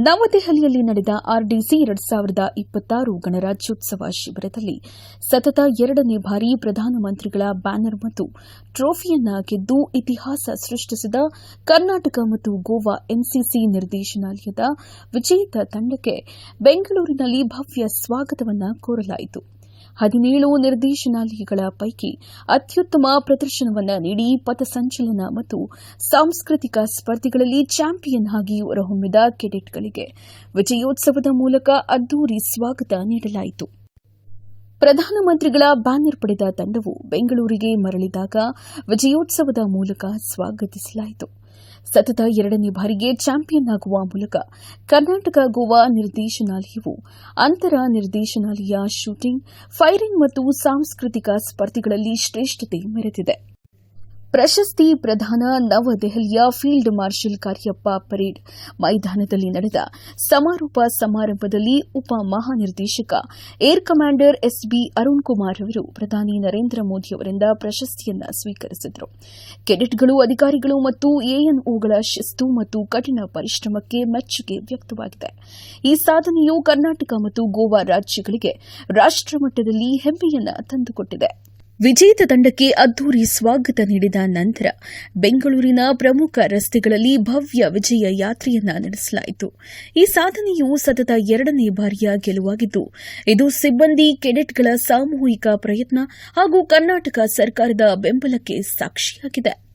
ನವದೆಹಲಿಯಲ್ಲಿ ನಡೆದ ಆರ್ಡಿಸಿ ಎರಡ್ ಸಾವಿರದ ಇಪ್ಪತ್ತಾರು ಗಣರಾಜ್ಯೋತ್ಸವ ಶಿಬಿರದಲ್ಲಿ ಸತತ ಎರಡನೇ ಬಾರಿ ಪ್ರಧಾನಮಂತ್ರಿಗಳ ಬ್ಯಾನರ್ ಮತ್ತು ಟ್ರೋಫಿಯನ್ನ ಗೆದ್ದು ಇತಿಹಾಸ ಸೃಷ್ಟಿಸಿದ ಕರ್ನಾಟಕ ಮತ್ತು ಗೋವಾ ಎನ್ಸಿಸಿ ನಿರ್ದೇಶನಾಲಯದ ವಿಜೇತ ತಂಡಕ್ಕೆ ಬೆಂಗಳೂರಿನಲ್ಲಿ ಭವ್ಯ ಸ್ವಾಗತವನ್ನು ಕೋರಲಾಯಿತು. ಹದಿನೇಳು ನಿರ್ದೇಶನಾಲಯಗಳ ಪೈಕಿ ಅತ್ಯುತ್ತಮ ಪ್ರದರ್ಶನವನ್ನು ನೀಡಿ ಪಥಸಂಚಲನ ಮತ್ತು ಸಾಂಸ್ಕೃತಿಕ ಸ್ಪರ್ಧೆಗಳಲ್ಲಿ ಚಾಂಪಿಯನ್ ಆಗಿ ಹೊರಹೊಮ್ಮಿದ ಕೆಡೆಟ್ಗಳಿಗೆ ವಿಜಯೋತ್ಸವದ ಮೂಲಕ ಅದ್ದೂರಿ ಸ್ವಾಗತ ನೀಡಲಾಯಿತು. ಪ್ರಧಾನಮಂತ್ರಿಗಳ ಬ್ಯಾನರ್ ಪಡೆದ ತಂಡವು ಬೆಂಗಳೂರಿಗೆ ಮರಳಿದಾಗ ವಿಜಯೋತ್ಸವದ ಮೂಲಕ ಸ್ವಾಗತಿಸಲಾಯಿತು. ಸತತ ಎರಡನೇ ಬಾರಿಗೆ ಚಾಂಪಿಯನ್ ಆಗುವ ಮೂಲಕ ಕರ್ನಾಟಕ ಗೋವಾ ನಿರ್ದೇಶನಾಲಯವು ಅಂತರ ನಿರ್ದೇಶನಾಲಯ ಶೂಟಿಂಗ್, ಫೈರಿಂಗ್ ಮತ್ತು ಸಾಂಸ್ಕೃತಿಕ ಸ್ಪರ್ಧೆಗಳಲ್ಲಿ ಶ್ರೇಷ್ಠತೆ ಮೆರೆದಿದೆ. ಪ್ರಶಸ್ತಿ ಪ್ರದಾನ ನವದೆಹಲಿಯ ಫೀಲ್ಡ್ ಮಾರ್ಷಲ್ ಕಾರ್ಯಪ್ಪ ಪರೇಡ್ ಮೈದಾನದಲ್ಲಿ ನಡೆದ ಸಮಾರೋಪ ಸಮಾರಂಭದಲ್ಲಿ ಉಪ ಮಹಾನಿರ್ದೇಶಕ, air commander S B Arun Kumar ಅವರು ಪ್ರಧಾನಿ ನರೇಂದ್ರ ಮೋದಿ ಅವರಿಂದ ಪ್ರಶಸ್ತಿಯನ್ನು ಸ್ವೀಕರಿಸಿದರು. ಕೆಡೆಟ್ಗಳು, ಅಧಿಕಾರಿಗಳು ಮತ್ತು ಎಎನ್ಒಗಳ ಶಿಸ್ತು ಮತ್ತು ಕಠಿಣ ಪರಿಶ್ರಮಕ್ಕೆ ಮೆಚ್ಚುಗೆ ವ್ಯಕ್ತವಾಗಿದೆ. ಈ ಸಾಧನೆಯು ಕರ್ನಾಟಕ ಮತ್ತು ಗೋವಾ ರಾಜ್ಯಗಳಿಗೆ ರಾಷ್ಟಮಟ್ಟದಲ್ಲಿ ಹೆಮ್ಮೆಯನ್ನು ತಂದುಕೊಟ್ಟಿದೆ. ವಿಜೇತ ತಂಡಕ್ಕೆ ಅದ್ದೂರಿ ಸ್ವಾಗತ ನೀಡಿದ ನಂತರ ಬೆಂಗಳೂರಿನ ಪ್ರಮುಖ ರಸ್ತೆಗಳಲ್ಲಿ ಭವ್ಯ ವಿಜಯ ಯಾತ್ರೆಯನ್ನ ನಡೆಸಲಾಯಿತು. ಈ ಸಾಧನೆಯು ಸತತ ಎರಡನೇ ಬಾರಿಯ ಗೆಲುವಾಗಿದ್ದು, ಇದು ಸಿಬ್ಬಂದಿ, ಕೆಡೆಟ್ಗಳ ಸಾಮೂಹಿಕ ಪ್ರಯತ್ನ ಹಾಗೂ ಕರ್ನಾಟಕ ಸರ್ಕಾರದ ಬೆಂಬಲಕ್ಕೆ ಸಾಕ್ಷಿಯಾಗಿದೆ.